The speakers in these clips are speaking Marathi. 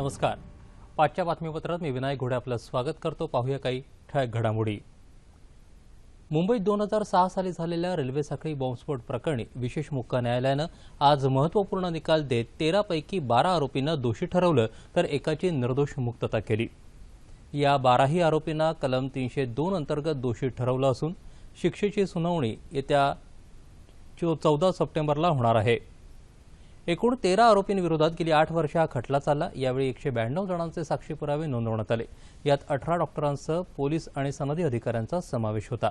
नमस्कार. पाचच्या बातमीपत्रात मी विनायक घोडे आपलं स्वागत करतो. पाहूया काही ठळक घडामोडी. मुंबईत दोन हजार सहा साली झालेल्या रेल्वे साखळी बॉम्बस्फोट प्रकरणी विशेष मुक्का न्यायालयानं आज महत्त्वपूर्ण निकाल देत तेरापैकी बारा आरोपींना दोषी ठरवलं तर एकाची निर्दोष मुक्तता केली. या बाराही आरोपींना कलम तीनशे दोन अंतर्गत दोषी ठरवलं असून शिक्षेची सुनावणी येत्या चौदा सप्टेंबरला होणार आहे. एकूण तेरा आरोपींविरोधात गेली आठ वर्ष हा खटला चालला. यावेळी एकशे ब्याण्णव जणांचे साक्षी पुरावे नोंदवण्यात आले. यात अठरा डॉक्टरांसह पोलीस आणि सनदी अधिकाऱ्यांचा समावेश होता.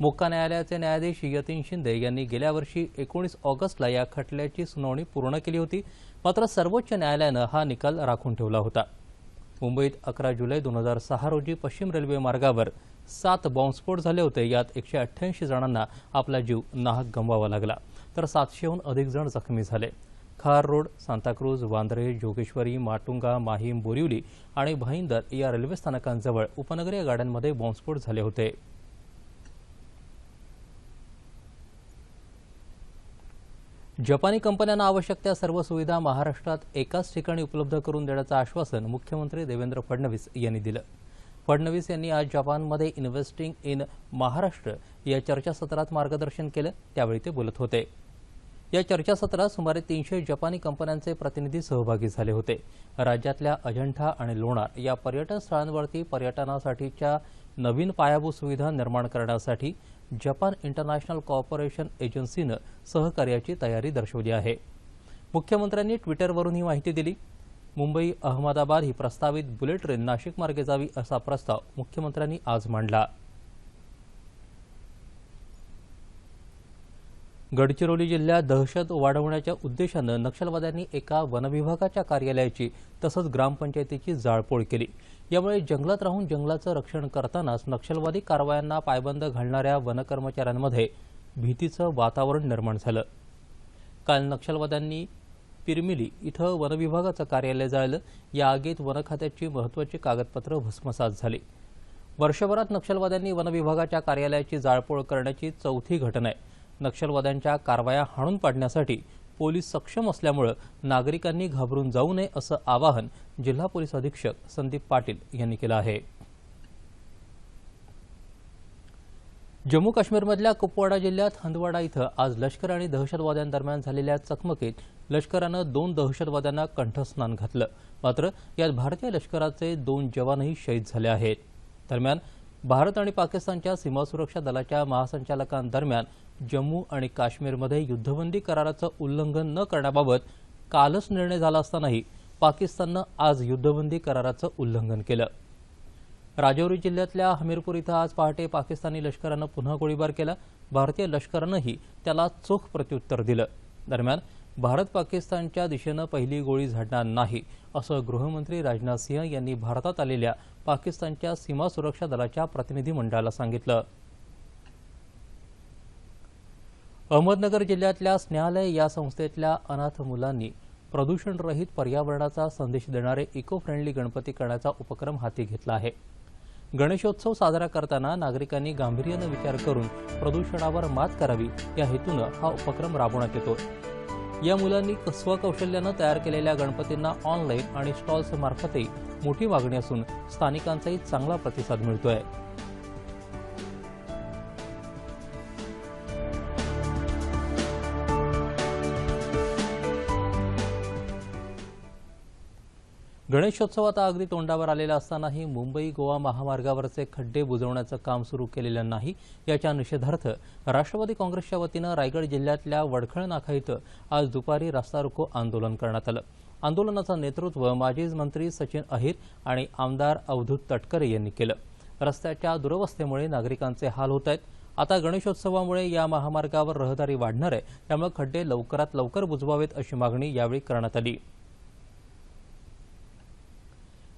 मोक्का न्यायालयाचे न्यायाधीश यतीन शिंदे यांनी गेल्या वर्षी एकोणीस ऑगस्टला या खटल्याची सुनावणी पूर्ण केली होती. मात्र सर्वोच्च न्यायालयानं हा निकाल राखून ठेवला होता. मुंबईत अकरा जुलै दोन हजार सहा रोजी पश्चिम रेल्वे मार्गावर सात बॉम्बस्फोट झाले होते. यात एकशे अठ्ठ्याऐंशी जणांना आपला जीव नाहक गमवावा लागला. तर सातशेहून अधिक जण जखमी झाले. खार रोड सांताक्रूज वांद्रे जोगेश्वरी माटुंगा माहीम बोरिवली आणि भाईंदर या रेल्वे स्थानकांजवळ उपनगरीय गाड्यांमध्ये बॉम्बस्फोट झाले होते. जपानी कंपन्यांना आवश्यक त्या सर्व सुविधा महाराष्ट्रात एकाच ठिकाणी उपलब्ध करून देण्याचं आश्वासन मुख्यमंत्री देवेंद्र फडणवीस यांनी दिलं. फडणवीस यांनी आज जपानमध्ये इन्व्हेस्टिंग इन महाराष्ट्र या चर्चासत्रात मार्गदर्शन केलं त्यावेळी ते बोलत होते. या चर्चासत्रात सुमारे तीनशे जपानी कंपन्यांचे प्रतिनिधी सहभागी झाले होते. राज्यातल्या अजंठा आणि लोणार या पर्यटन स्थळांवरती पर्यटनासाठीच्या नवीन पायाभूत सुविधा निर्माण करण्यासाठी जपान इंटरनॅशनल कॉर्पोरेशन एजन्सीनं सहकार्याची तयारी दर्शवली आहे. मुख्यमंत्र्यांनी ट्विटरवरून ही माहिती दिली. मुंबई अहमदाबाद ही प्रस्तावित बुलेट ट्रेन नाशिक मार्गे जावी असा प्रस्ताव मुख्यमंत्र्यांनी आज मांडला. गडचिरोली जिल्ह्यात दहशत वाढवण्याच्या उद्देशानं नक्षलवाद्यांनी एका वनविभागाच्या कार्यालयाची तसंच ग्रामपंचायतीची जाळपोळ केली. यामुळे जंगलात राहून जंगलाचं रक्षण करतानाच नक्षलवादी कारवायांना पायबंद घालणाऱ्या वनकर्मचाऱ्यांमध्ये भीतीचं वातावरण निर्माण झालं. काल नक्षलवाद्यांनी पिरमिली इथं वनविभागाचं कार्यालय जाळलं. या आगीत वनखात्याची महत्वाची कागदपत्रं भस्मसात झाली. वर्षभरात नक्षलवाद्यांनी वनविभागाच्या कार्यालयाची जाळपोळ करण्याची चौथी घटना आहे. नक्षलवाद्यांच्या कारवाया हाणून पाडण्यासाठी पोलीस सक्षम असल्यामुळे नागरिकांनी घाबरून जाऊ नये असं आवाहन जिल्हा पोलीस अधीक्षक संदीप पाटील यांनी केलं आहे. जम्मू काश्मीरमधल्या कुपवाडा जिल्ह्यात हंदवाडा इथं आज लष्कर आणि दहशतवाद्यांदरम्यान झालेल्या चकमकीत लष्करानं दोन दहशतवाद्यांना कंठस्नान घातलं. मात्र यात भारतीय लष्कराचे दोन जवानही शहीद झाले आहेत. दरम्यान भारत आणि पाकिस्तानच्या सीमा सुरक्षा दलाच्या महासंचालकांदरम्यान जम्मू आणि काश्मीरमध्ये युद्धबंदी कराराचं उल्लंघन न करण्याबाबत कालच निर्णय झाला असतानाही पाकिस्ताननं आज युद्धबंदी कराराचं उल्लंघन केलं. राजौरी जिल्ह्यातल्या हमीरपूर इथं आज पहाटे पाकिस्तानी लष्करानं पुन्हा गोळीबार केला. भारतीय लष्करानंही त्याला चोख प्रत्युत्तर दिलं. दरम्यान भारत पाकिस्तानच्या दिशेनं पहिली गोळी झाडणार नाही असं गृहमंत्री राजनाथ सिंह यांनी भारतात आलेल्या पाकिस्तानच्या सीमा सुरक्षा दलाच्या प्रतिनिधी मंडळाला सांगितलं. अहमदनगर जिल्ह्यातल्या स्नेहालय या संस्थेतल्या अनाथ मुलांनी प्रदूषणरहित पर्यावरणाचा संदेश देणारे इको फ्रेंडली गणपती करण्याचा उपक्रम हाती घेतला आहे. गणेशोत्सव साजरा करताना नागरिकांनी गांभीर्यानं विचार करून प्रदूषणावर मात करावी या हेतूनं हा उपक्रम राबवण्यात येतो या मुलांनी स्वकौशल्यानं तयार केलेल्या गणपतींना ऑनलाईन आणि स्टॉल्स मार्फतही मोठी मागणी असून स्थानिकांचाही चांगला प्रतिसाद मिळतोय. गणेशोत्सव आता अगदी तोंडावर आलेला असतानाही मुंबई गोवा महामार्गावरचे खड्डे बुजवण्याचं काम सुरू केलेलं नाही याच्या निषेधार्थ राष्ट्रवादी काँग्रेसच्या वतीनं रायगड जिल्ह्यातल्या वडखळ नाका इथं आज दुपारी रस्ता रोको आंदोलन करण्यात आलं. आंदोलनाचं नेतृत्व माजी मंत्री सचिन अहिर आणि आमदार अवधूत तटकरे यांनी केलं. रस्त्याच्या दुरवस्थेमुळे नागरिकांचे हाल होत आहेत. आता गणेशोत्सवामुळे या महामार्गावर रहदारी वाढणार आहे त्यामुळे खड्डे लवकरात लवकर बुजवावेत अशी मागणी यावेळी करण्यात आली.